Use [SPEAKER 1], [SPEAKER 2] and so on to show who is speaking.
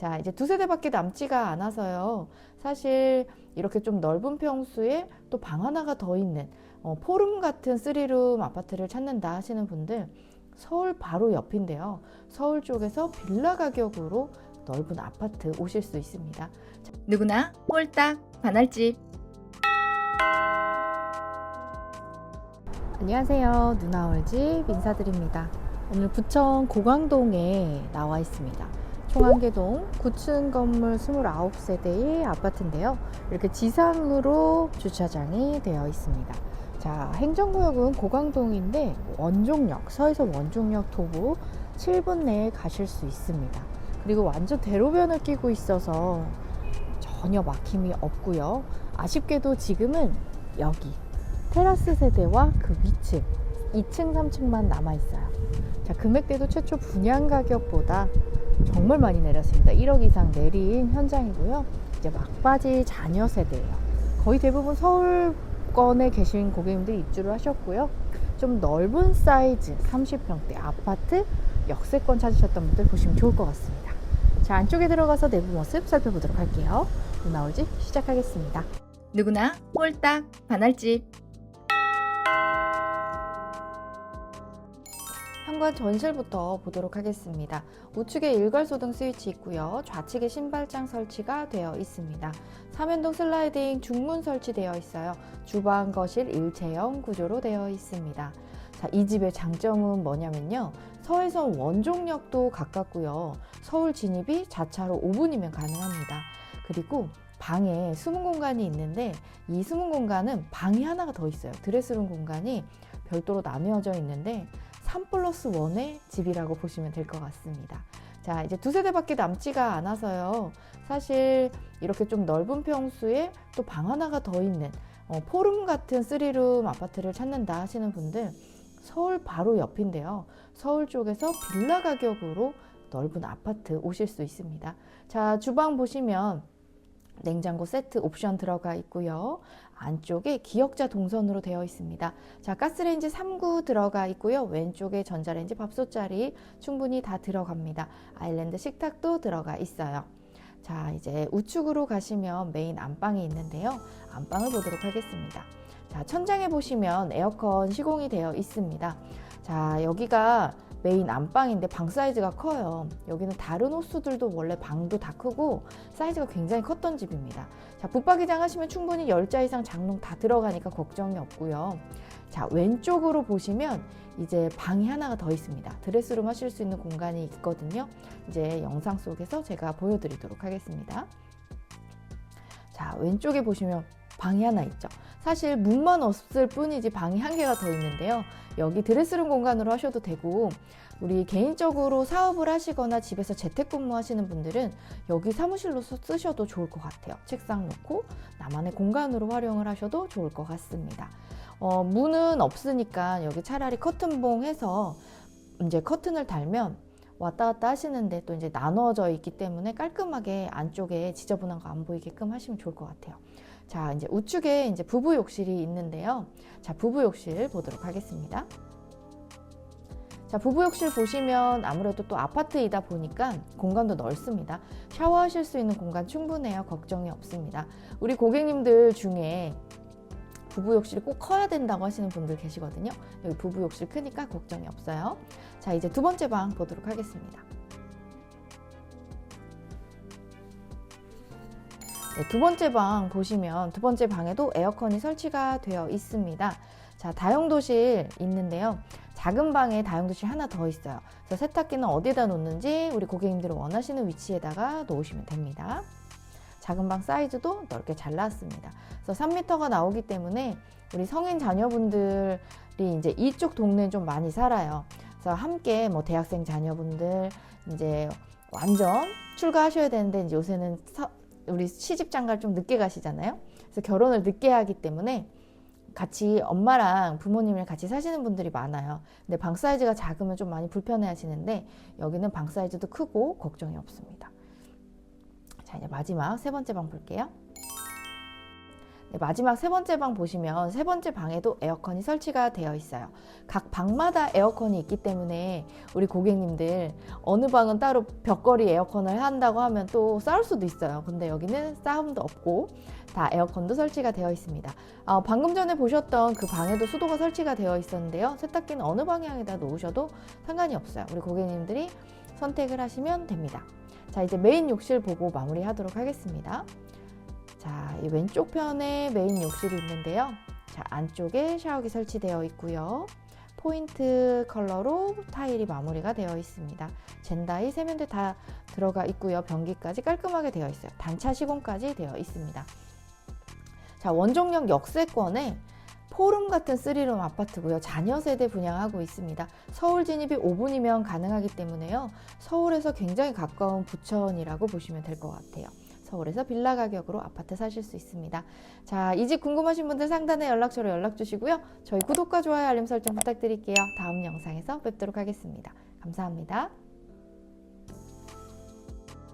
[SPEAKER 1] 자, 이제 두 세 대밖에 남지가 않아서요. 사실 이렇게 좀 넓은 평수에 또 방 하나가 더 있는 어, 포름 같은 쓰리룸 아파트를 찾는다 하시는 분들 서울 바로 옆인데요. 서울 쪽에서 빌라 가격으로 넓은 아파트 오실 수 있습니다.
[SPEAKER 2] 누구나 홀딱 반할집
[SPEAKER 1] 안녕하세요. 누나올집 인사드립니다. 오늘 부천 고강동에 나와 있습니다. 총안개동 9층 건물 29세대의 아파트인데요. 이렇게 지상으로 주차장이 되어 있습니다. 자, 행정구역은 고강동인데 원종역, 서해서 원종역 도보 7분 내에 가실 수 있습니다. 그리고 완전 대로변을 끼고 있어서 전혀 막힘이 없고요. 아쉽게도 지금은 여기 테라스 세대와 그 위층 2층, 3층만 남아 있어요. 자, 금액대도 최초 분양 가격보다 정말 많이 내렸습니다. 1억 이상 내린 현장이고요. 이제 막바지 자녀 세대예요. 거의 대부분 서울권에 계신 고객님들이 입주를 하셨고요. 좀 넓은 사이즈 30평대 아파트 역세권 찾으셨던 분들 보시면 좋을 것 같습니다. 자, 안쪽에 들어가서 내부 모습 살펴보도록 할게요. 나올집 시작하겠습니다.
[SPEAKER 2] 누구나 홀딱 반할집
[SPEAKER 1] 현관 전실부터 보도록 하겠습니다. 우측에 일괄소등 스위치 있고요. 좌측에 신발장 설치가 되어 있습니다. 삼연동 슬라이딩 중문 설치되어 있어요. 주방, 거실 일체형 구조로 되어 있습니다. 자, 이 집의 장점은 뭐냐면요. 서해선 원종역도 가깝고요. 서울 진입이 자차로 5분이면 가능합니다. 그리고 방에 숨은 공간이 있는데 이 숨은 공간은 방이 하나가 더 있어요. 드레스룸 공간이 별도로 나뉘어져 있는데 3 플러스 1의 집이라고 보시면 될 것 같습니다. 자, 이제 두 세 대밖에 남지가 않아서요. 사실 이렇게 좀 넓은 평수에 또 방 하나가 더 있는 어, 포름 같은 쓰리룸 아파트를 찾는다 하시는 분들 서울 바로 옆인데요. 서울 쪽에서 빌라 가격으로 넓은 아파트 오실 수 있습니다. 자, 주방 보시면 냉장고 세트 옵션 들어가 있고요. 안쪽에 기역자 동선으로 되어 있습니다. 자, 가스레인지 3구 들어가 있고요. 왼쪽에 전자레인지 밥솥자리 충분히 다 들어갑니다. 아일랜드 식탁도 들어가 있어요. 자, 이제 우측으로 가시면 메인 안방이 있는데요. 안방을 보도록 하겠습니다. 자, 천장에 보시면 에어컨 시공이 되어 있습니다. 자, 여기가 메인 안방인데 방 사이즈가 커요. 여기는 다른 호수들도 원래 방도 다 크고 사이즈가 굉장히 컸던 집입니다. 자, 붙박이장 하시면 충분히 10자 이상 장롱 다 들어가니까 걱정이 없고요. 자, 왼쪽으로 보시면 이제 방이 하나가 더 있습니다. 드레스룸 하실 수 있는 공간이 있거든요. 이제 영상 속에서 제가 보여드리도록 하겠습니다. 자, 왼쪽에 보시면 방이 하나 있죠. 사실 문만 없을 뿐이지 방이 한 개가 더 있는데요. 여기 드레스룸 공간으로 하셔도 되고 우리 개인적으로 사업을 하시거나 집에서 재택근무 하시는 분들은 여기 사무실로 써- 쓰셔도 좋을 것 같아요. 책상 놓고 나만의 공간으로 활용을 하셔도 좋을 것 같습니다. 어, 문은 없으니까 여기 차라리 커튼봉 해서 이제 커튼을 달면 왔다 갔다 하시는데 또 이제 나눠져 있기 때문에 깔끔하게 안쪽에 지저분한 거 안 보이게끔 하시면 좋을 것 같아요. 자, 이제 우측에 이제 부부 욕실이 있는데요. 자, 부부 욕실 보도록 하겠습니다. 자, 부부 욕실 보시면 아무래도 또 아파트이다 보니까 공간도 넓습니다. 샤워하실 수 있는 공간 충분해요. 걱정이 없습니다. 우리 고객님들 중에 부부 욕실이 꼭 커야 된다고 하시는 분들 계시거든요. 여기 부부 욕실 크니까 걱정이 없어요. 자, 이제 두 번째 방 보도록 하겠습니다. 네, 두 번째 방 보시면 두 번째 방에도 에어컨이 설치가 되어 있습니다. 자, 다용도실 있는데요. 작은 방에 다용도실 하나 더 있어요. 그래서 세탁기는 어디다 놓는지 우리 고객님들이 원하시는 위치에다가 놓으시면 됩니다. 작은 방 사이즈도 넓게 잘 나왔습니다. 그래서 3m가 나오기 때문에 우리 성인 자녀분들이 이제 이쪽 동네는 좀 많이 살아요. 그래서 함께 뭐 대학생 자녀분들 이제 완전 출가하셔야 되는데 요새는 서- 우리 시집 장가를 좀 늦게 가시잖아요. 그래서 결혼을 늦게 하기 때문에 같이 엄마랑 부모님이랑 같이 사시는 분들이 많아요. 근데 방 사이즈가 작으면 좀 많이 불편해 하시는데 여기는 방 사이즈도 크고 걱정이 없습니다. 자, 이제 마지막 세 번째 방 볼게요. 네, 마지막 세 번째 방 보시면 세 번째 방에도 에어컨이 설치가 되어 있어요. 각 방마다 에어컨이 있기 때문에 우리 고객님들 어느 방은 따로 벽걸이 에어컨을 한다고 하면 또 싸울 수도 있어요. 근데 여기는 싸움도 없고 다 에어컨도 설치가 되어 있습니다. 아, 방금 전에 보셨던 그 방에도 수도가 설치가 되어 있었는데요. 세탁기는 어느 방향에다 놓으셔도 상관이 없어요. 우리 고객님들이 선택을 하시면 됩니다. 자, 이제 메인 욕실 보고 마무리하도록 하겠습니다. 자, 이 왼쪽 편에 메인 욕실이 있는데요. 자, 안쪽에 샤워기 설치되어 있고요. 포인트 컬러로 타일이 마무리가 되어 있습니다. 젠다이 세면대 다 들어가 있고요. 변기까지 깔끔하게 되어 있어요. 단차 시공까지 되어 있습니다. 자, 원종역 역세권에 포름 같은 쓰리룸 아파트고요. 자녀 세대 분양하고 있습니다. 서울 진입이 5분이면 가능하기 때문에요. 서울에서 굉장히 가까운 부천이라고 보시면 될 것 같아요. 서울에서 빌라 가격으로 아파트 사실 수 있습니다. 자, 이 집 궁금하신 분들 상단에 연락처로 연락 주시고요. 저희 구독과 좋아요, 알림 설정 부탁드릴게요. 다음 영상에서 뵙도록 하겠습니다. 감사합니다.